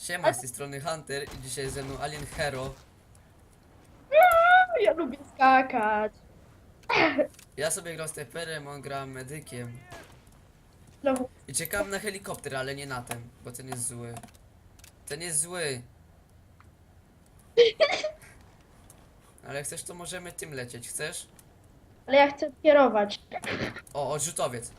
Siema, z tej strony Hunter i dzisiaj ze mną Alien Hero. Ja lubię skakać. Ja sobie gram steperem, on gra medykiem. Znowu. I czekam na helikopter, ale nie na ten, bo ten jest zły. Ten jest zły. Ale chcesz, to możemy tym lecieć, chcesz? Ale ja chcę kierować. O, odrzutowiec.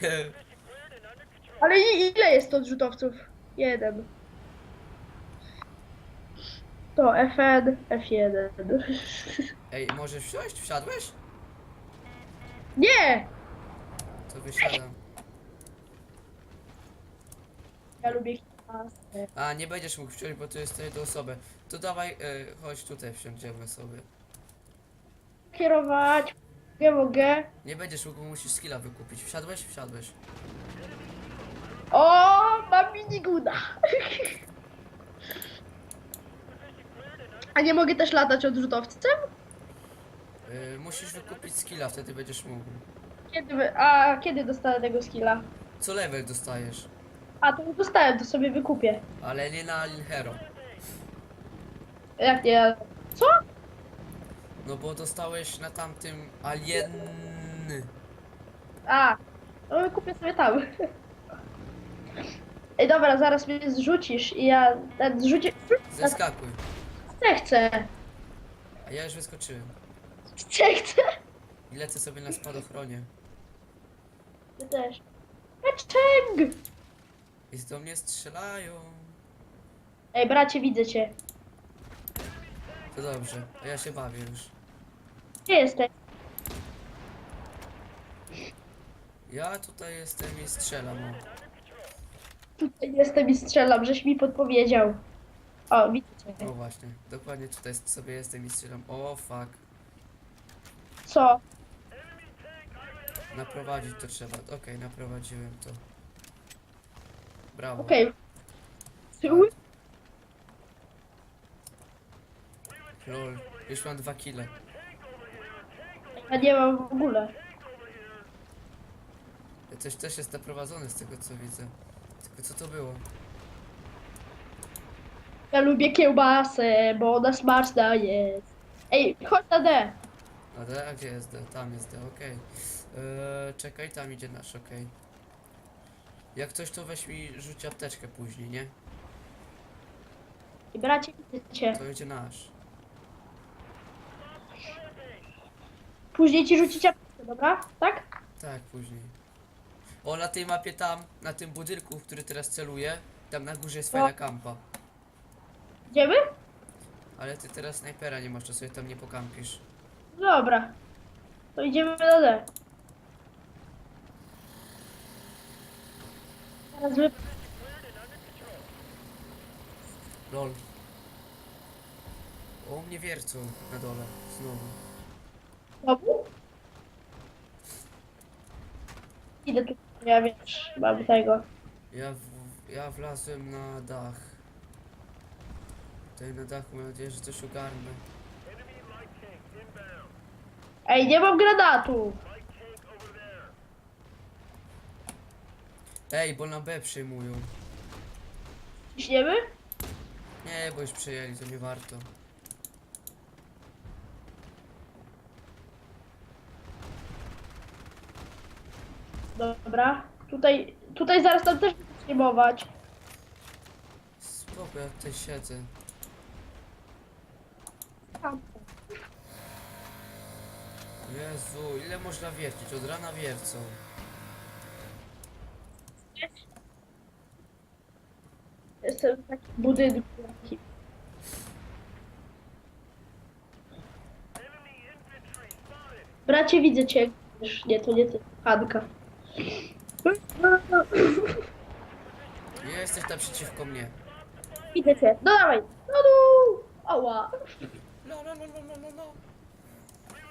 Ale i- ile jest to odrzutowców? Jeden. To FN, F1. Ej, możesz wsiąść? Wsiadłeś? Nie! To wysiadam. Ja lubię klasę. A, nie będziesz mógł wsiąść, bo to jest do osoby. To dawaj, e, chodź tutaj wsiądziemy sobie. Kierować. Nie mogę. Nie będziesz mógł, musisz skilla wykupić. Wsiadłeś? Wsiadłeś. O, mam miniguna. A nie mogę też latać odrzutowcem? E, musisz wykupić skilla, wtedy będziesz mógł. Kiedy, wy- a kiedy dostanę tego skilla? Co level dostajesz? A, to już dostałem, to sobie wykupię. Ale nie na Hero. Jak nie? Co? No bo dostałeś na tamtym Alien... A, no kupię sobie tam. Ej, dobra, zaraz mnie zrzucisz i ja ten zrzucić. Zeskakuj. Chcę, chcę. A ja już wyskoczyłem. Chcę, chcę. I lecę sobie na spadochronie. Ty też. Eczeng! I do mnie strzelają. Ej, bracie, widzę cię. To dobrze, a ja się bawię już. Gdzie jesteś? Ja tutaj jestem i strzelam. o. Tutaj jestem i strzelam, żeś mi podpowiedział. O, widzę cię. O właśnie, dokładnie tutaj sobie jestem i strzelam. O fuck. Co? Naprowadzić to trzeba. Okej, naprowadziłem to. Brawo. Okej. Tył? Lol. Już mam dwa kile. Ja nie mam w ogóle. Coś też jest naprowadzony z tego co widzę. Tylko co to było? Ja lubię kiełbasę, bo ona smaczna jest. Ej, chodź na D. A, D? A gdzie jest D? Tam jest D, okej. Eee, czekaj, tam idzie nasz, okej. Jak coś to weź mi rzuć apteczkę później, nie? I bracie, widzę cię. To idzie nasz. Później ci rzucić apteczkę, dobra? Tak? Tak, później. O, na tej mapie tam, na tym budynku, w który teraz celuję, tam na górze jest fajna kampa. Idziemy? Ale ty teraz snajpera nie masz, to sobie tam nie pokampisz. Dobra. To idziemy na D. Teraz wy... Lol. O, mnie wiercą na dole, znowu. Znowu? Idę tu, ja wiesz, mam tego. Ja, w, ja wlazłem na dach. Tutaj na dachu mam nadzieję, że coś ogarnę. Ej, nie mam granatu! Ej, bo na B przyjmują. Ciśniemy? Nie, bo już przyjęli, to nie warto. Dobra. Tutaj, tutaj zaraz tam też przyjmować. Spoko, ja tutaj siedzę. Tam. Jezu, ile można wiercić? Od rana wiercą. Jestem w takim budynku. Bracie, widzę cię. Nie, to nie ty. Hanka. Jesteś naprzeciwko mnie. Widzę cię. No dawaj. No no. Ała. No, no, no, no, no, no, no.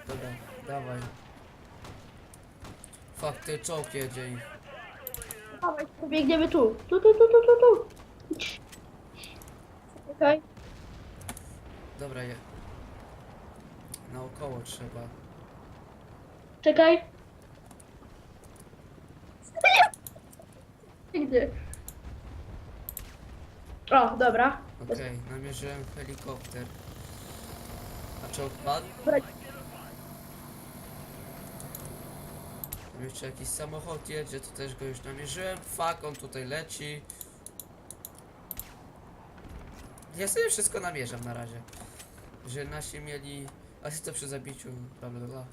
Dobra, dawaj. Fuck, ty czołg jedzie ich. Dawaj, pobiegniemy tu. Tu, tu, tu, tu, tu, tu. Okej. Dobra, je. Naokoło trzeba. Czekaj. Nigdy. O, dobra. Okej, namierzyłem helikopter. A czołg padł? Dobra. Jeszcze jakiś samochód jedzie, to też go już namierzyłem. Fuck, on tutaj leci. Ja sobie wszystko namierzam na razie. Że nasi mieli asystę przy zabiciu, bla bla bla.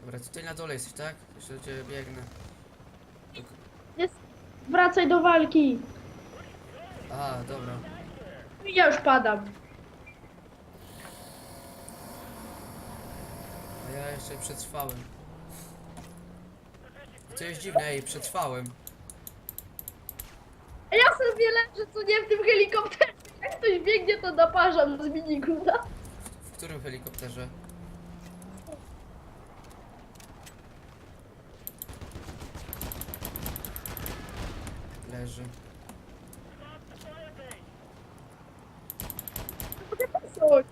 Dobra, tutaj na dole jesteś, tak? Jeszcze do ciebie biegnę. Jest. Wracaj do walki. A, dobra. Ja już padam. A ja jeszcze przetrwałem. I To jest dziwne, ej, przetrwałem. A ja sobie leżę, co nie w tym helikopterze. Jak ktoś biegnie, to naparzam z miniguda. W którym helikopterze? Leży. Coś.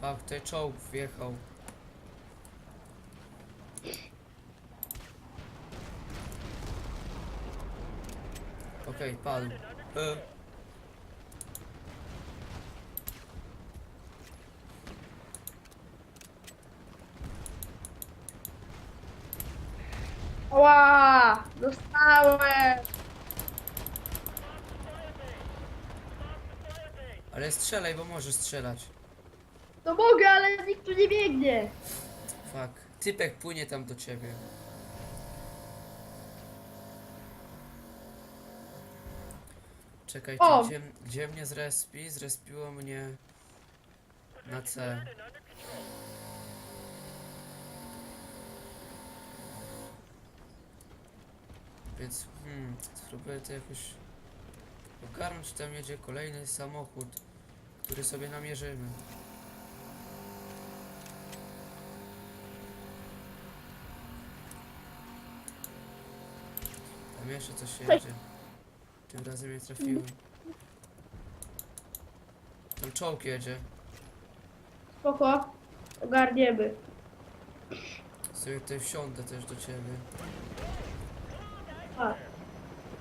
Fakt, tutaj czołg wjechał. Okej, padł. E. Ła! Dostałem! Ale strzelaj, bo możesz strzelać. Mogę, ale nikt tu nie biegnie. Fuck. Typek płynie tam do ciebie. Czekajcie, O! gdzie, gdzie mnie zrespi? Zrespiło mnie na C. Więc, hmm, spróbuję to jakoś ogarnąć, tam jedzie kolejny samochód, który sobie namierzymy. Tam jeszcze coś jedzie. Tym razem nie trafiłem. Tam czołg jedzie. Spoko. Ogarniemy. Sobie tutaj wsiądę też do ciebie. A.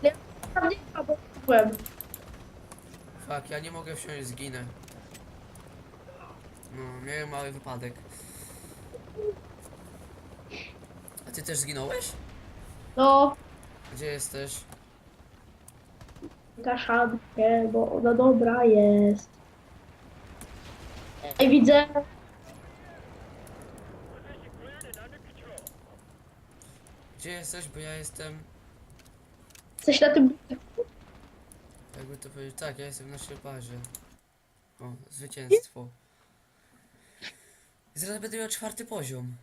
Nie, tam nie ma, bo byłem. Fuck, ja nie mogę wsiąść, zginę. No, miałem mały wypadek. A ty też zginąłeś? No, Gdzie jesteś? kaszankę, bo ona dobra jest. Ej, widzę. Gdzie jesteś? Bo ja jestem... Coś na tym. Jakby to powiedzieć... Tak, ja jestem w naszej bazie. O, zwycięstwo. Zaraz będę miał czwarty poziom.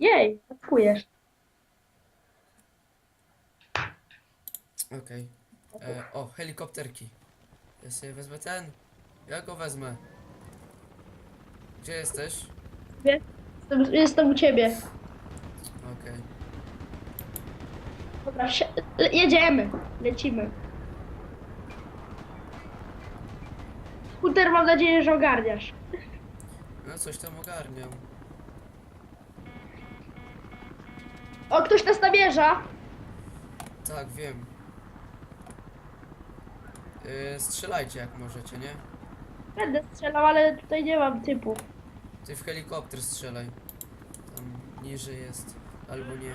Jej, atakujesz. Okej. E, O, helikopterki. Ja sobie wezmę ten. Ja go wezmę. Gdzie jesteś? Jestem, jestem u ciebie. Okej. Dobra, le- jedziemy. Lecimy. Skuter, mam nadzieję, że ogarniasz. No coś tam ogarniam. O, ktoś nas namierza. Tak, wiem. Yy, strzelajcie jak możecie, nie? Będę strzelał, ale tutaj nie mam typu. Ty w helikopter strzelaj. Tam niżej jest. Albo nie.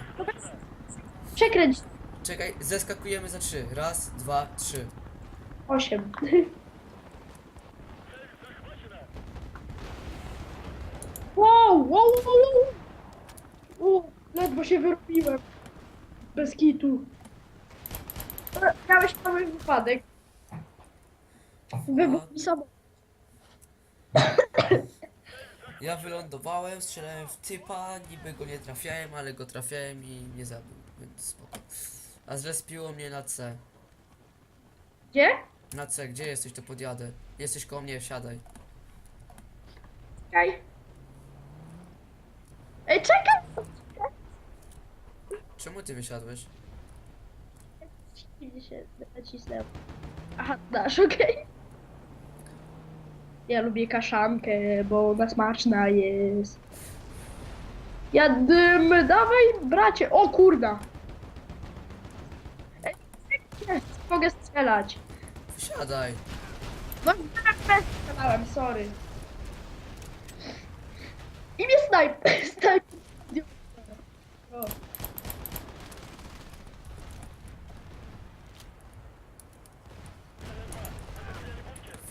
Przekręć. Czekaj, zeskakujemy za trzy. Raz, dwa, trzy. Osiem. Wow, wow, wow, wow. U, ledwo się wyrobiłem. Bez kitu. E, Miałeś mały wypadek. Wybuch mi samochód. Ja wylądowałem, strzelałem w typa, niby go nie trafiałem, ale go trafiałem i mnie zabił, więc spoko. A zrespiło mnie na C. Gdzie? Na C, gdzie jesteś, to podjadę. Jesteś koło mnie, wsiadaj. Czekaj. Ej, czekaj! Czemu ty wysiadłeś? Gdzie się nacisnę. Aha, dasz, okej. Ja lubię kaszankę, bo ona smaczna jest. Jadymy, dawaj, bracie. O kurda. Ej, nie, mogę strzelać. Wsiadaj. No bez strzelałem, sorry. I mnie snajp. snajp. O.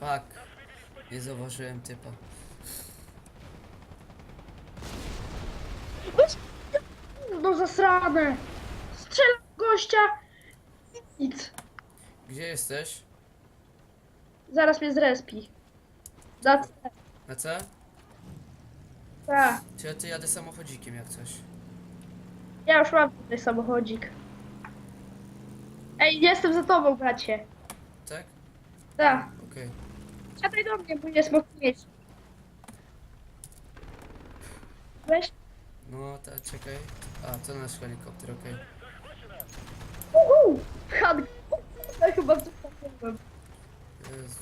Fuck. Nie zauważyłem typa. No zasrane. Strzelam w gościa. Nic. Gdzie jesteś? Zaraz mnie zrespi. Za C. Na C? Tak. Czy ja ty jadę samochodzikiem jak coś? Ja już mam tutaj samochodzik. Ej, jestem za tobą, bracie. Tak? Tak. Okej. Siadaj do mnie, bo nie smok mieć. Weź. No, ta, czekaj. A, to nasz helikopter, okej. Uhu! Han... Ja chyba takiego. Jezu.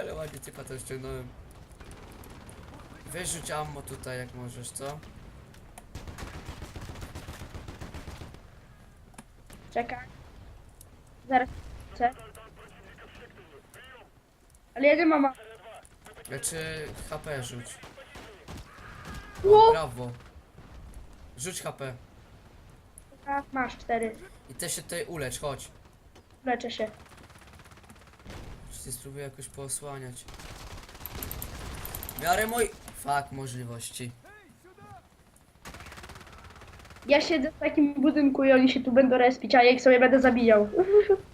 Ale ładnie typa to ściągnąłem. Weź rzuć ammo tutaj jak możesz, co? Czekaj. Zaraz chcę. Ale ja nie mam... Znaczy HP rzuć. Ło! Brawo. Rzuć HP. A, Masz cztery. I też się tutaj ulecz, chodź. Leczę się. Czy spróbuję jakoś posłaniać. W miarę mój... Fuck, możliwości. Ja siedzę w takim budynku i oni się tu będą respić, a ja ich sobie będę zabijał.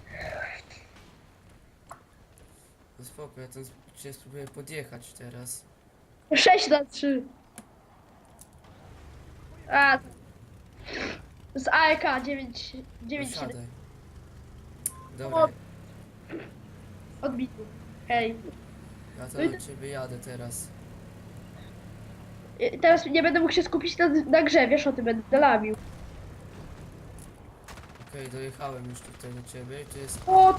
No ja tam cię spróbuję podjechać teraz. 6 na 3. A. Z AEK 9, 9 7 Wysiadaj. Dobra, odbity. Hej. ja to do ciebie jadę teraz. I Teraz nie będę mógł się skupić na, na grze, wiesz o tym, będę lamił. Okej, dojechałem już tutaj do ciebie i tu jest... O,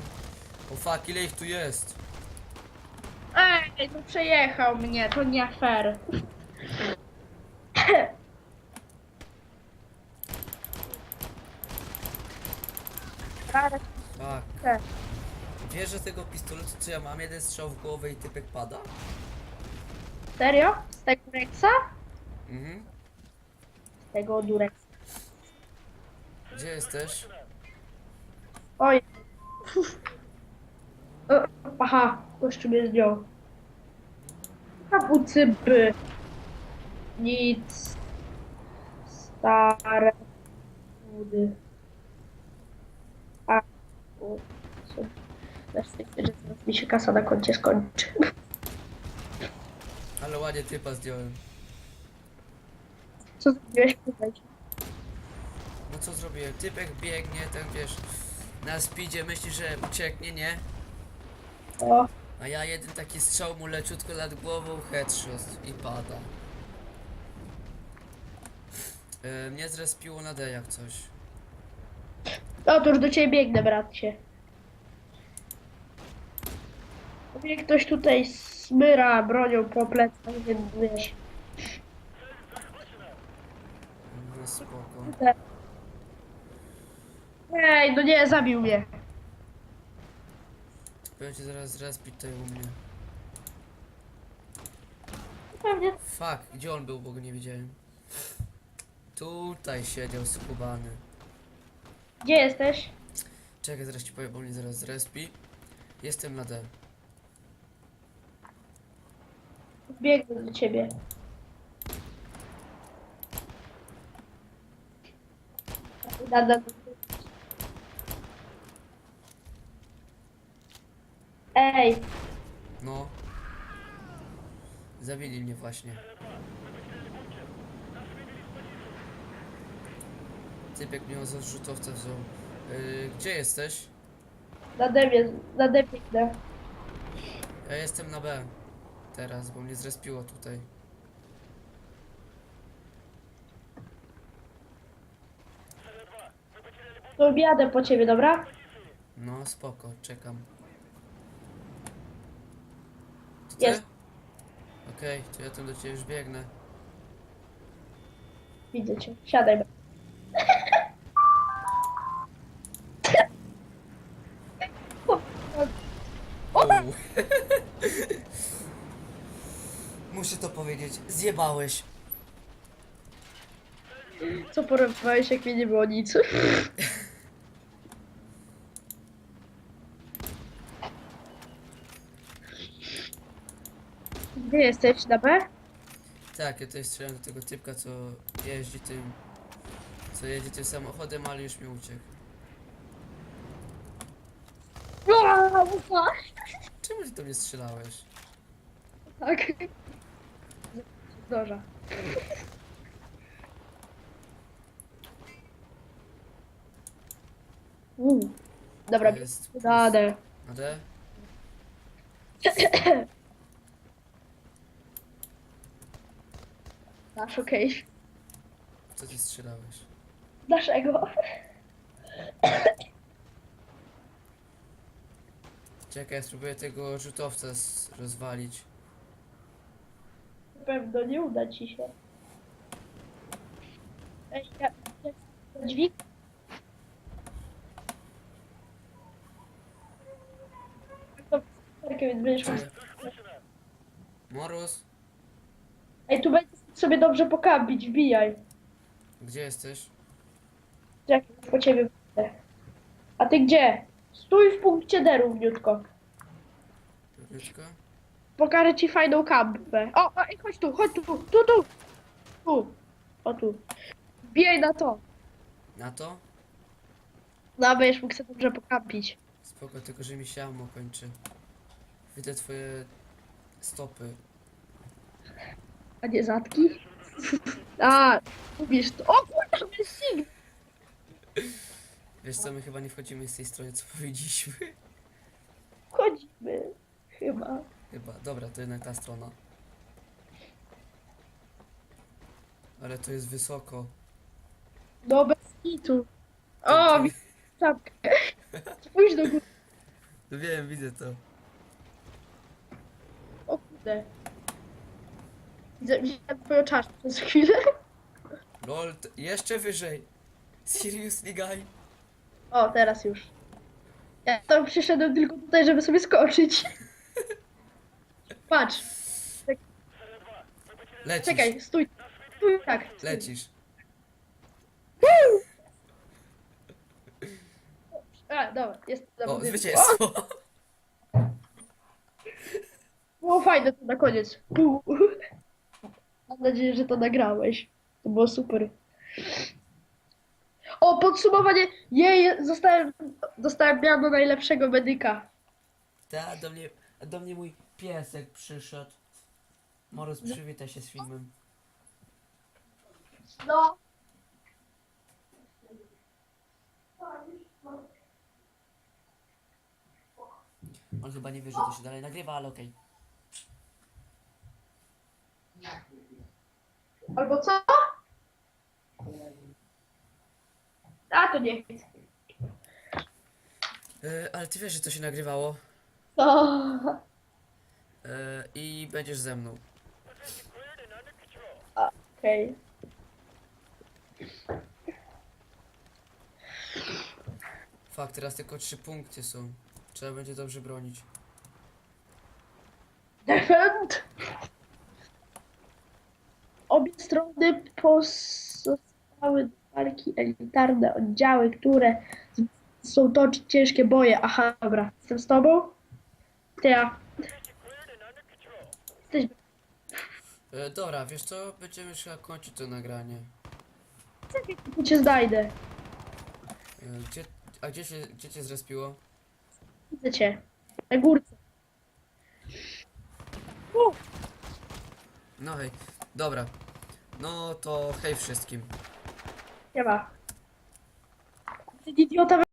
O fuck, ile ich tu jest? Ej, no przejechał mnie, to nie fair. Fuck. Tak. Wiesz, że tego pistoletu co ja mam, jeden strzał w głowę i typek pada? Serio? Z tego Rexa? Mhm. Z tego Durexa. Gdzie jesteś? Oj. O, Aha, gościu mnie zdjął. Kapucyby. Nic. Stare. Budy. A. u, sobie, że zaraz mi się kasa na koncie skończy. Ale ładnie typa zdjąłem. Co zrobiłeś tutaj? No co zrobiłem? Typek biegnie, ten wiesz, na speedzie myśli, że ucieknie, nie? O, A ja jeden taki strzał mu leciutko nad głową, headshot i pada. Yy, mnie zrespiło na D jak coś. otóż do ciebie biegnę, bracie. Mnie ktoś tutaj smyra bronią po plecach, więc wiesz. No spoko. Ej, no nie, zabił mnie. Będzie zaraz zrespić tutaj u mnie. Pewnie. Fuck, gdzie on był, bo go nie widziałem. Tutaj siedział skubany. Gdzie jesteś? Czekaj, zaraz ci powiem, bo mnie zaraz zrespi. Jestem na D. Biegnę do ciebie. Da, da, da. Ej, No. Zabili mnie właśnie. Typek mnie za rzutowca wziął. Yy, gdzie jesteś? na debie, na debie idę. Ja jestem na B. Teraz, bo mnie zrespiło tutaj. To jadę po ciebie, dobra? No spoko, czekam. To ty? Jest. Okej, to ja tam do ciebie już biegnę. Widzę cię. Siadaj. Uuu. Muszę to powiedzieć, zjebałeś. Co porywałeś, jak mnie nie było nic? Gdzie jesteś? Na B? Tak, ja tutaj strzelam do tego typka, co jeździ tym... Co jedzie tym samochodem, ale już mi uciekł. Czemu ty do mnie strzelałeś? Tak. Zdąża. Uuu. Dobra, To jest... radę. Na D? Nasz okej. Co ty strzelałeś? Naszego. Czekaj, ja spróbuję tego rzutowca rozwalić. Na pewno nie uda ci się. Ej, ja... ja dźwig? To wsterkę, więc będziesz mógł... Morus, sobie dobrze pokampić, wbijaj. gdzie jesteś? Czekaj, po ciebie będę. A ty gdzie? Stój w punkcie D równiutko. Krótko? Pokażę ci fajną kampę. O, o, ej, chodź tu, chodź tu, tu, tu. Tu. O tu. Wbijaj na to. Na to? No, będziesz mógł sobie dobrze pokampić. Spoko, tylko że mi się ammo kończy. Widzę twoje stopy. A nie zatki? A, lubisz to. O kurde, to jest sig. Wiesz co, my chyba nie wchodzimy z tej strony, co powiedzieliśmy. Chodzimy. Chyba. Chyba, dobra, to jednak ta strona. Ale to jest wysoko. No, bez kitu. O, widzę czapkę. Spójrz do góry. No wiem, widzę to. O kurde. Widzę, widziałem twoją czaszkę przez chwilę. Lol, t- jeszcze wyżej. Seriously, guy? O, teraz już. Ja tam przyszedłem tylko tutaj, żeby sobie skoczyć. Patrz, Lecisz. czekaj, stój. Stój, tak. Stój. Lecisz. A, dobra, jest O, dobra. zwycięstwo. Było fajne to na koniec. Pu. Mam nadzieję, że to nagrałeś. To było super. O, podsumowanie. Jej, zostałem, dostałem miano najlepszego medyka. Ta, do mnie, do mnie mój piesek przyszedł. Morus, przywitaj się z filmem. No. On chyba nie wie, że to się dalej nagrywa, ale okej. Albo co? A, to nie chcę. E, ale ty wiesz, że to się nagrywało. O, E, I będziesz ze mną. Okej. Fakt, teraz tylko trzy punkty są. Trzeba będzie dobrze bronić. Defend. Obie strony pozostały walki elitarne oddziały, które są toczyć ciężkie boje. Aha, dobra. Jestem z tobą? Ty ja. Jesteś... E, dobra, wiesz co? Będziemy chyba kończyć to nagranie. Tu cię znajdę. E, gdzie, a gdzie się, gdzie cię zrespiło? Widzę cię. Na górce. U, No hej, dobra. No to hej wszystkim. nie ma. Ty idiota